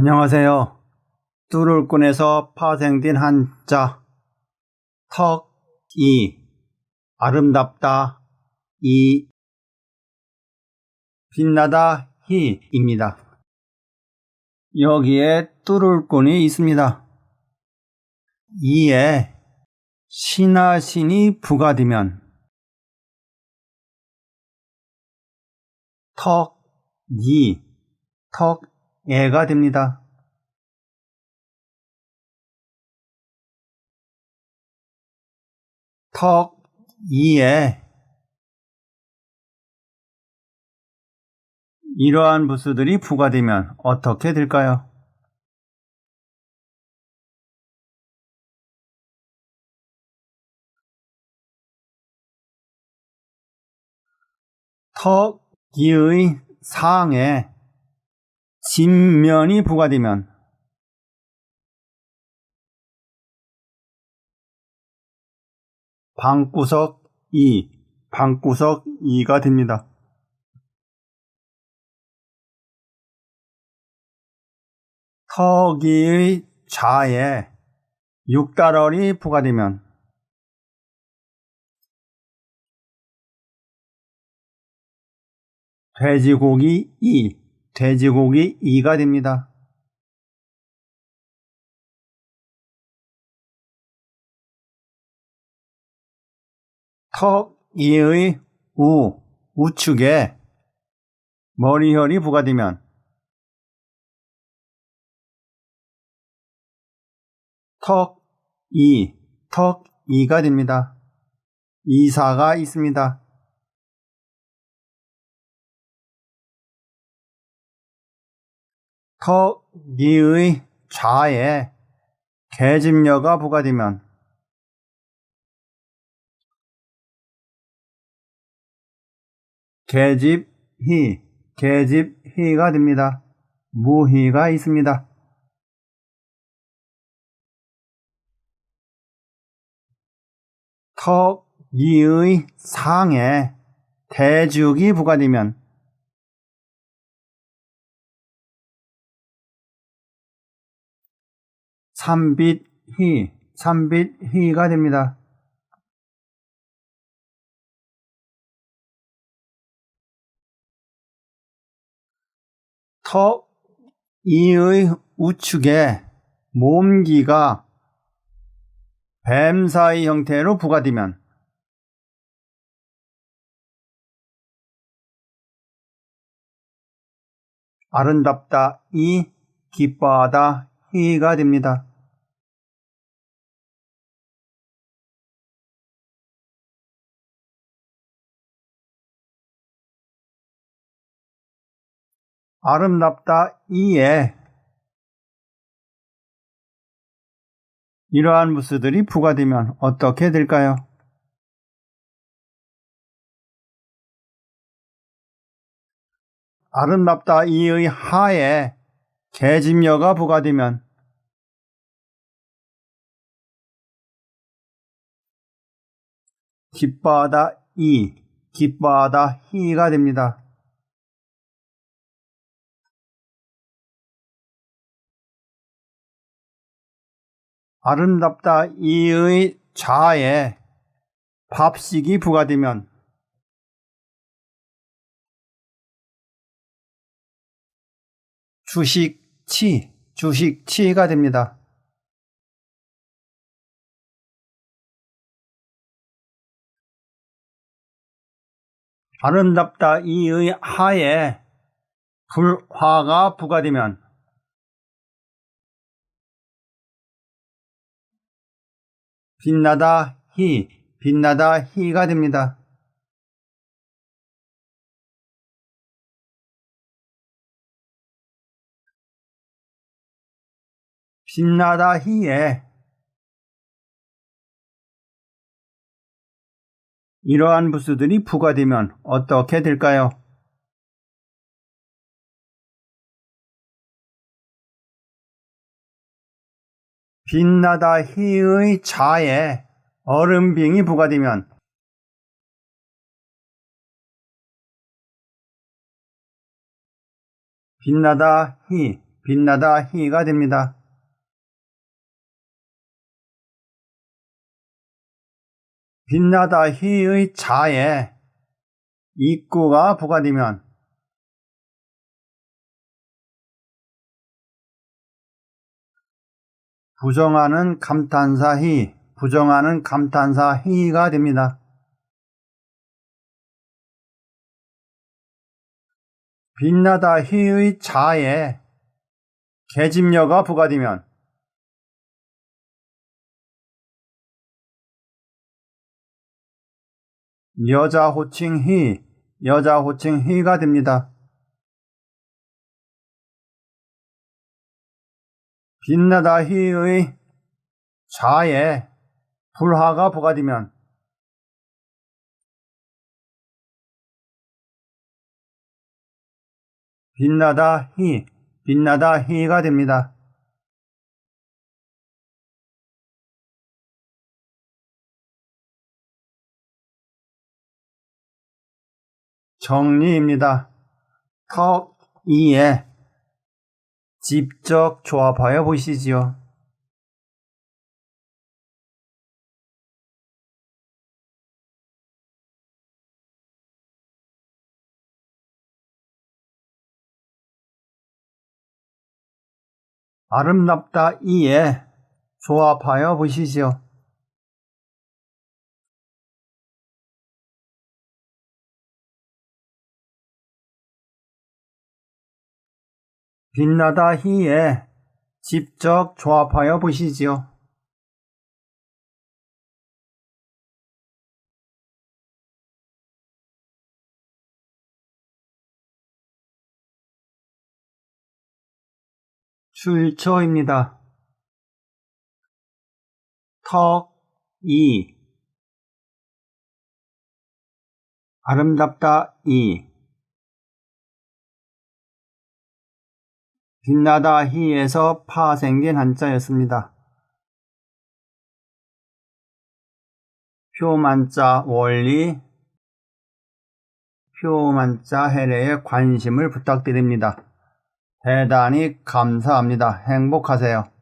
안녕하세요. 뚜룰꾼에서 파생된 한자. 턱이. 아름답다. 이. 빛나다. 희입니다. 여기에 뚜룰꾼이 있습니다. 이에 신하신이 부가되면 턱이. 턱 애가 됩니다. 턱 이에 이러한 부수들이 부과되면 어떻게 될까요? 턱 이의 상에 진면이 부과되면 방구석 2, 방구석 2가 됩니다. 턱이의 좌에 육달월이 부과되면 돼지고기 2, 돼지고기 2가 됩니다. 턱 2의 우, 우측에 머리혈이 부과되면 턱 2, 턱 2가 됩니다. 이사가 있습니다. 턱 2의 좌에 계집녀가 부과되면 계집희, 계집희가 됩니다. 무희가 있습니다. 턱 이의 상에 대죽이 부과되면 삼빛희, 삼빛희가 됩니다. 턱 이의 우측에 몸기가 뱀사의 형태로 부과되면 아름답다 이 기뻐하다 희가 됩니다. 아름답다 이에 이러한 무스들이 부과되면 어떻게 될까요? 아름답다 이의 하에 계집녀가 부과되면 기뻐하다 이, 기뻐하다 희가 됩니다. 아름답다 이의 좌에 밥식이 부과되면 주식치, 주식치가 됩니다. 아름답다 이의 하에 불화가 부과되면 빛나다 희, 빛나다 희가 됩니다. 빛나다 희에 이러한 부수들이 부과되면 어떻게 될까요? 빛나다 희의 자에 얼음빙이 부과되면 빛나다 희, 빛나다 희가 됩니다. 빛나다 희의 자에 입구가 부과되면 부정하는 감탄사 희, 부정하는 감탄사 희가 됩니다. 빛나다 희의 자에 계집녀가 부과되면 여자 호칭 희, 여자 호칭 희가 됩니다. 빛나다 희의 자에 불화가 부과되면 빛나다 희, 빛나다 희가 됩니다. 정리입니다. 턱, 이에 직접 조합하여 보시지요. 아름답다 이에 조합하여 보시지요. 빛나다 희에 직접 조합하여 보시지요. 출처입니다. 턱, 이 아름답다, 이 빛나다 희에서 파생된 한자였습니다. 표만자 원리, 표만자 해례에 관심을 부탁드립니다. 대단히 감사합니다. 행복하세요.